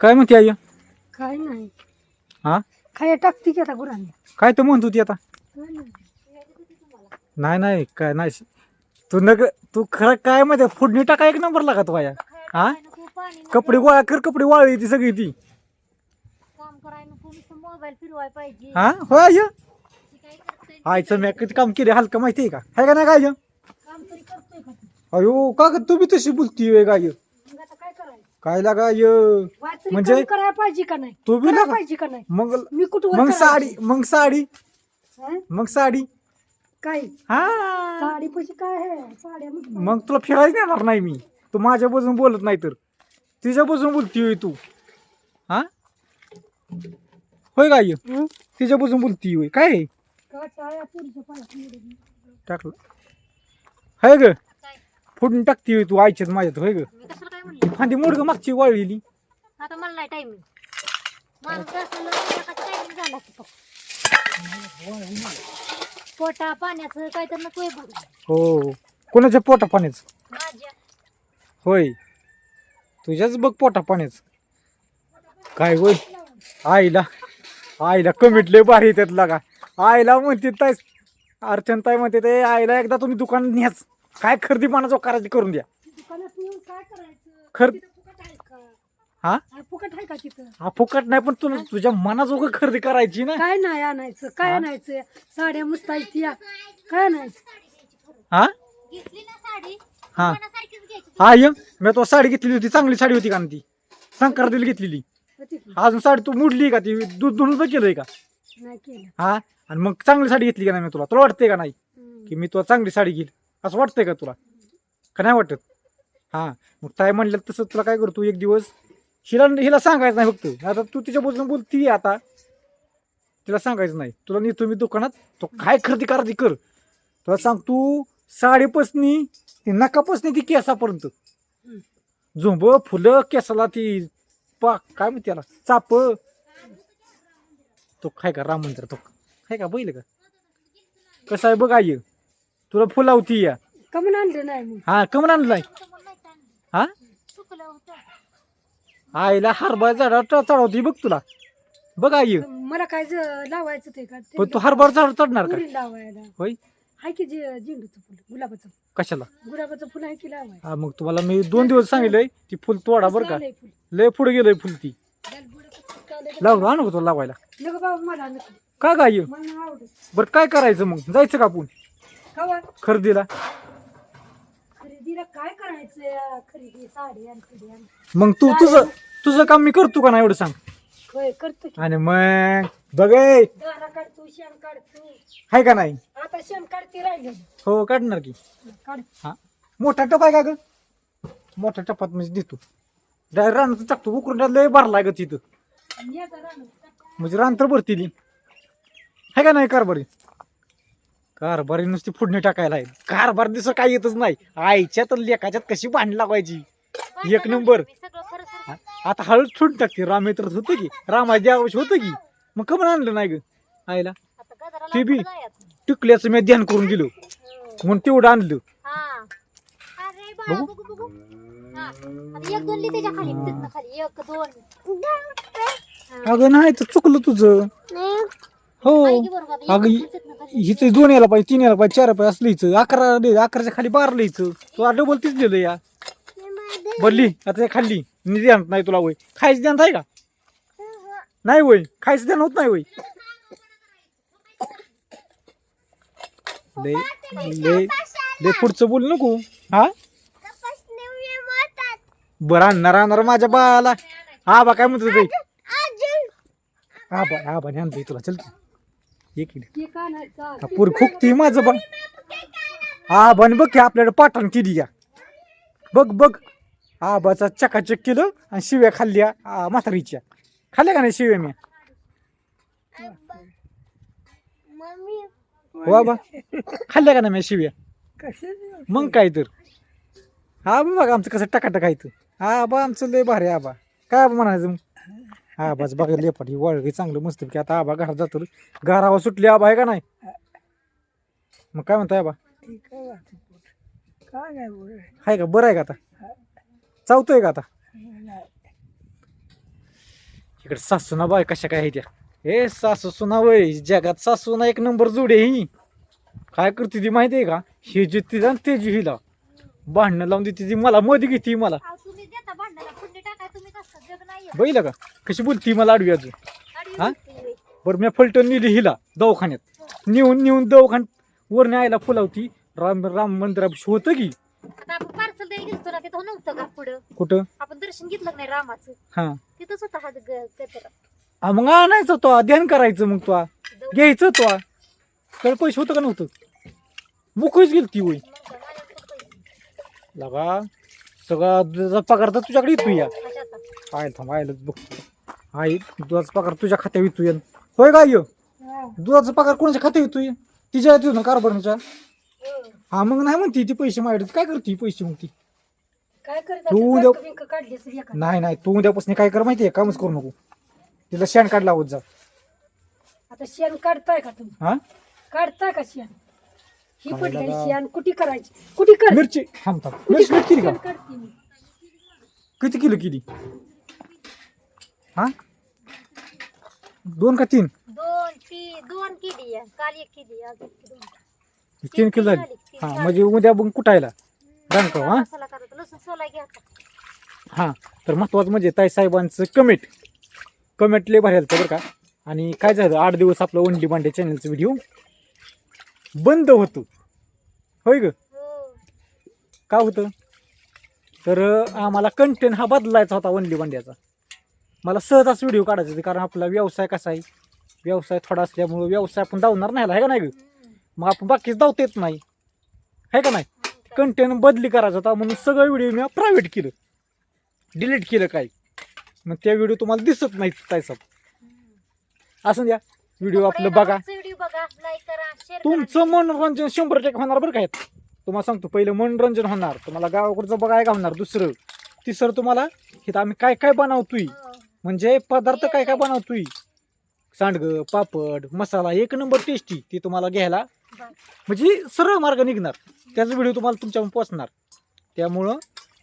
काय म्हणते आई? काय नाही. हा? खाया टाकते की आता गुरांना. काय तर म्हणत होती आता? काय नाही. नाही काय नाही. तू नग तू खरं काय माहिती फोडणी टाका एक नंबर लागा तू आया हा? कपडे गोळा कर कपडे वाळली ती सगळी ती. काम करायला नको नुसतं मोबाईल फिरवाय पाहिजे. हा? हो आय ती काय आईचं मी किती काम केले हलकं माहिती आहे का? आहे का नाही काय काम तरी करतोय का ती? अयो का ग तू बी तशी बोलती गाय? काय काय लागा य म्हणजे करायला पाहिजे का नाही? तू बी करायला लागा पाहिजे का नाही? मग मी कुठं मग साडी मग साडी. मग साडी. काय? हा. साडी पैसे काय आहे? साड्या मग मग तुला फिरायला येणार नाही मी. तू माझ्या बाजून बोलत नाही तर. तिच्या बाजून बोलती होय तू. हा? होय गाय हं? तिच्या बाजून बोलती होय. काय? काय पोरीच्या. टाकलं. हाय ग? फुटून टाकती होय तू आईच्यात माझ्यात. होय ग? मी कशाला काय म्हणलं? फांदी मोड ग मागची वाळलेली. आता मला नाही टाइमिंग माणूस असं टायमिंग झाला की फक्त. पोटा पाण्याचं काय तर नकोय बघ हो कोणाच्या पोटा पाण्याचं? माझ्या. होय. तुझ्याच बघ पोटा पाण्याचं. काय होय? आईला आईला कमीट लय भारी त्यात लागा. आईला म्हणते ताय अर्चन ताई म्हणते ते आईला एकदा तुम्ही दुकान न्याच. काय खरेदी पाण्याचं करायची करून द्या. दुकानात येऊन काय करायचं? खर हा? हा, फुकट आहे का तिथं? हा फुकट नाही पण तुला तुझ्या मनाजोगं खरेदी करायची ना. काय नाही आणायचं काय हा? आणायचं? साड्या मस्त आहेत या. काय आणायचं? हा? घेतली ना साडी. हा. मनासारखीच घ्यायची हा ये. मी तो साडी घेतलेली होती चांगली साडी होती का ना ती? संक्रांतीला घेतलेली? अजून साडी तू मुडली का? ती दूध धुणं तर केलंय का? नाही केलं. हा? आणि मग चांगली साडी घेतली का नाही मी तुला? तुला वाटतंय का नाही? हम्म. की मी तुला चांगली साडी घेईल? असं वाटतंय का तुला? का नाही वाटत? हा मग ताई म्हणलं तसं तुला काय करतो एक दिवस? हिला हिला सांगायचं नाही फक्त. आता तू तिच्या बाजून बोलती आता. तिला सांगायचं नाही. तुला नेतो मी दुकानात तो काय खरेदी करायची कर. तुला सांग तू साडीपासनी ती नकापासनी ती केसापर्यंत. झोंब फुलं केसाला ती पा काय म्हणते त्याला चाप. तो काय का राम मंदिर तो काय का बैल का? कसं आहे बघ आई. तुला फुलावती या. कमून आणलं नाही हा कमन आणलाय. मला नाही हा? चुकलं होतं आईला हरभरा झाडा चढवती बघ तुला. बघ आई. मला काय ज- लावायचं ते का? ते पण तू हरभरा झाड चढणार का? पुरी लावायला. होय. आहे की जे झेंडूचं फुल? गुलाबाचं. कशाला? गुलाबाचं फुल आहे की हा मग तुम्हाला मी दोन दिवस सांगितलंय ती फुल तोडा बरं का. फुल. लय पुढे गेलंय फुल ती. फुल काढलंय. लाव आणू का तुला लावायला. नको बाबा मला नको का गाय मला नाही आवडत. बरं काय करायचं मग? जायचं का आपण? कवा? खरेदीला? काय करायचं खरेदी साडी आणि खरेदी आणि? मग तू तुझं तुझं काम मी करतो का ना एवढं सांग? होय करतो की. आणि मग बघे दारा काढतो शेण काढतो आहे का नाही? आता शेण काढते राहिले. हो काढणार की. काढ. हा. मोठा टप आहे का ग? मोठ्या टपात म्हणजे देतो. डायरेक्ट रानात टाकतो उकरून लय भरलाय ग तिथं आणि याचा राहणार. म्हणजे रान तर भरतील. आहे का नाही कारभारी? कारभारी नुसती फोडणी टाकायला आहे. कारभार दिसं काय येतच नाही. आईच्यात आणि लेकाच्यात कशी भांडी लावायची? एक नंबर. आता हळूच ठेवून टाकते. रामेत्र होतं की? रामा द्यावश होतं की? मग कमन आणलं नाही ग? आईला. ते बी? टिकल्याचं मी ध्यान करून दिलं. म्हणून तेवढं आणलं. अरे बाळा बघू? बघू बघू. हा. आणि एक दोन ली त्याच्याखाली तिथनं खाली. एक दोन. अगं नाही तर चुकलं तुझं. हो? अगं हि-. हिचं दोन याला पाहिजे तीन याला पाहिजे चार पाहिजे असं लिहायचं अकरा लिहायचं अकराच्या खाली बारा लिहायचं तुला डबल तीच लिहिलं या. बदली आता ते खाल्ली. ध्यान नाही तुला वय खायचं ध्यान आहे का? नाही वय खायचं ध्यान होत नाही वय लय पुढचं बोल नको. हा? बरं आणणार आणणार माझ्या बाळाला. आबा काय म्हणतो ते आबा आबा आणतोय तुला. चल की. ये की ते काय नाही चाल. हा, पोर खुकती माझं बा हा बन बघ की आपल्याकडे पाठवण केली या. बघ बघ. आबाचा चकाचक केलं आणि शिव्या खाल्ल्या आ, म्हातारीच्या. खाल्ल्या का नाही शिव्या मी हो आबा खाल्ल्या का नाही मी शिव्या? मग काय तर. हा बा बघा आमचं कसं टकाटक आहे इथं. हा आबा आमचं लय भारी आबा काय आबा म्हणायचं मग? आबाच बघा लेपाटी वळगे चांगलं मस्त की आता आबा घरात जातो. घरावर सुटली आबा आहे का नाही? मग काय म्हणताय आबा? काय नाही बोल आहे का? बरं आहे का आता? चावतोय का आता? इकडे सासूना बाय कशा काय आहे त्या? ए सासू सुना वय जगात सासूना एक नंबर जोडी ही. काय करते ती माहिती आहे का? हे जे तिला आणि ते जे हिला. भांडणं लावून देते ती मला मध्ये घेते मला. फुंडी टाकाय तुम्ही कसं? जग बघितलं का? कशी बोलती मला आडवी अजून हा? बरं मी फलटण नेली हिला दवाखान्यात. नेऊन नेऊन दवाखान्यात वर न्यायला फुलावती. राम राम मंदिरापाशी होतं की? आता आपण पार्सल द्यायला गेलतो ना तिथं नव्हतं का पुढं? कुठं? आपण दर्शन घेतलं नाही रामाचं? हा. तिथंच होता हा ग- गजरा. आ, मग आणायचं तो ध्यान करायचं मग तो. जाऊ. घ्यायचं तो. कळ पैसे होतं का नव्हतं? मोकळीच गेली ती होई मग काय, माझ्याकडे पैसे. लगा. सगळा दुधाचा पगार तर तुझ्याकडे येतो या? काय थांब आयलंच बघ. आई दुधाचा पगार तुझ्या खात्यात येतोय होय का यो. दुधाचा पगार कोणाच्या खात्यात येतोय? तिच्या येतो ना कारभारच्या? हो. मग नाही म्हणती ती पैसे माझ्याकडे काय करते पैसे मग ती? तू उद्या- नाही नाही तू उद्यापासून काय कर माहितीये? कामच करू नको. तिला शेण काढ लावत जा. आता शेण काढताय का तुम्ही? हा? काढताय का शेण? ही काय पडलेली लागा? शेण कुठे करायची? कुठे कर? मिरची. थांब थांब. कुठे मिरची किती का शेण काढते मी किती किलो किली? हा? दोन का तीन? दोन ती दोन केली आहे. काल एक केली आज एक केली, दोन. तीन किलो झाली. हा. म्हणजे उद्या मग रांगकाव हा मसाला करायचा लसूण सोलाय घ्यायचा हा तर महत्वाचं म्हणजे ताई साहेबांचं कमेंट. कमेंट लय भारी आलं बरं का. आणि काय झालं? आठ दिवस आपलं वनली बांडे चॅनलचं व्हिडिओ बंद होतो. होय ग? हो. का होतं? तर आम्हाला कंटेंट हा बदलायचा होता वनली बांड्याचा. मला सहजच व्हिडिओ काढायचा होता कारण आपला व्यवसाय कसा आहे? व्यवसाय थोडा असल्यामुळं व्यवसाय आपण धावणार नाही आहे का नाही. मग आपण बाकीच धावता येत नाही. आहे का नाही? कंटेंट बदली करायचा होता म्हणून सगळं व्हिडिओ मी प्रायव्हेट केलं. डिलीट केलं काय मग त्या व्हिडिओ तुम्हाला दिसत नाहीत काय सब. असं द्या. व्हिडिओ आपलं बघा. बघा लाईक करा शेअर तुमचं मनोरंजन शंभर टक्के होणार बरं काय तुम्हाला सांगतो पहिलं मनोरंजन होणार. तुम्हाला गावाकडचं बघायला होणार? दुसरं. तिसरं तुम्हाला इथं आम्ही काय काय बनवतोय? म्हणजे पदार्थ काय काय बनवतोय? सांडगं पापड मसाला एक नंबर टेस्टी ते तुम्हाला घ्यायला. म्हणजे सरळ मार्ग निघणार. त्याचा व्हिडिओ तुम्हाला तुमच्यावर पोचणार. त्यामुळं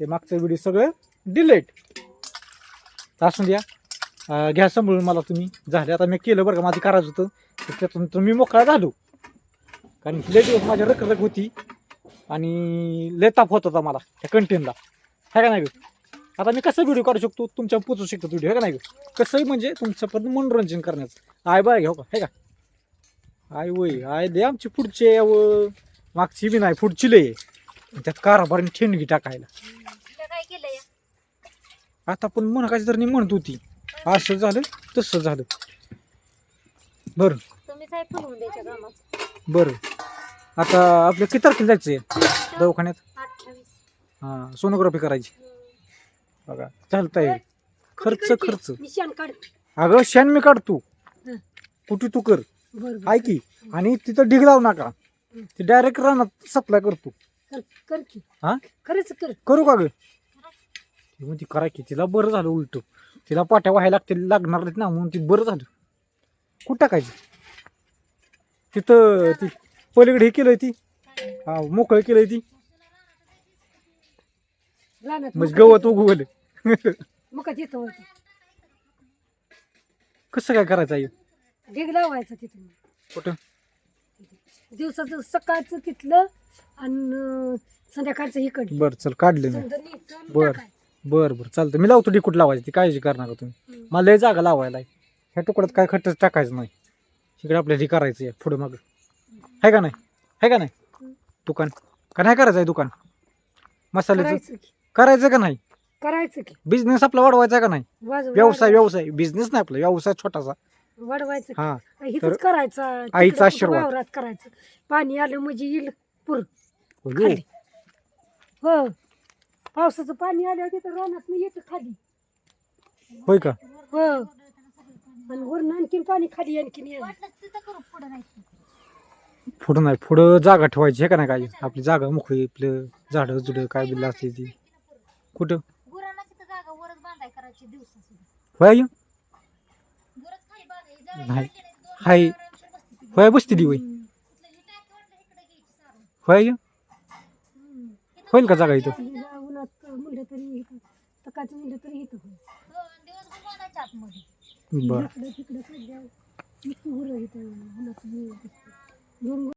ते मागचं व्हिडिओ सगळं डिलेट असून द्या. घ्या सांभाळून मला तुम्ही. झाले आता मी केलं बरं का माझं करायचं होतं. त्यातून तर मी मोकळा झालो. कारण लय दिवस माझ्या रखरख होती. आणि लय ताप होत होता मला त्या कंटेनला है का नाही गं? आता मी कसं व्हिडिओ काढू शकतो? तुमच्या पोचू शकतो व्हिडिओ है का नाही गं? कसंही म्हणजे तुमच्यापर्यंत मनोरंजन करण्याचं. आय बाय घ्या का? है का? आय वय आय दे आमची पुढचे व मागची बी नाही पुढची लय त्यात कारभारीने ठेणगी टाकायला. आता पण म्हणायची तर नाही म्हणत होती. असं झालं तसं झालं. बरं. तुम्हीच आहे फुलवून द्यायच्या कामाचं? बरं. आता आपल्या किती तारखेला जायचं आहे? दवाखान्यात? अठ्ठावीस. हां सोनोग्राफी करायची. बघा चालतंय. खर्च खर्च. शेण काढ अगं शेण मी काढतो. हं. कुठे तू कर? बरोबर आहे की. आणि तिथं ढिग लावू नका. ते डायरेक्ट रानात सप्लाय करतो. कर कर की. हा? खरंच कर. करू का ग? ती करा की तिला बरं झालं उलट. तिला पाट्या व्हायला लागतील लागणार नाहीत ना म्हणून ती बरं झालं. कुठं टाकायचं? तिथं ती पलीकडे हे केलंय ती. हा मोकळं केलंय ती. रानात म्हणजे गवत उगवलं. मग तिथं होतं. कसं काय करायचं आहे ढीग लावायचं तिथं. कुठं? दिवसाचं सकाळचं तिथलं आणि संध्याकाळचं इकडलं बरं चल काढले समजा आणि बरं. टाकायचं. बरं बरं चालतं मी लावतो डिकूट लावायची ती काळजी कर नका तुम्ही. मला लय जागा लावायला आहे. ह्या तुकड्यात काय खट्टच टाकायचं नाही. इकडे आपल्याला हे करायचं आहे पुढे मग. आहे का नाही? आहे का नाही? दुकान. का नाही करायचं आहे दुकान? मसाल्याचं? करायचं की. करायचं का नाही? करायचं की. बिझनेस आपला वाढवायचा का नाही? वाज- व्यवसाय व्यवसाय. बिझनेस नाही आपला व्यवसाय छोटासा. वाढवायचं की. हा. इथंच करायचा आईचा तिकडं आशीर्वाद. वावरात करायचं. पाणी आलं म्हणजे येईल पुर. हो खाली. हो. पावसाचं पाणी आलं तिथं रानात मी येतं खाली. होय का? हो. आणि वरून आणखीन पाणी खाली आणखीन येईल वाटलं तिथं करू पुढं नाही. पुढं नाही पुढं जागा ठेवायची आहे का नाही काय आपली जागा मोकळी आपलं झाडं जुडं काय बिल्ला असते ती. कुठं? गुरांना तिथं जागा वरच बांधाय करायची दिवसा सुद्धा होय गुरच खाली बांधाय जाळी नाही. दोन हाय. आरामशीर बसते ती. होय बसती ती होय. तिथलं ही टाकी वाटलं इकडे घ्यायची सारून. होय हम्म. होईल का जागा इथं? म्हणलं तरी इथं सकाळचं म्हणलं तरी इथं होईल. हो, दिवसभर बांधायच्या आतमध्ये बर इकडं तिकडं सध्या नुसतं गुरं इथं, गुलाचं. दोन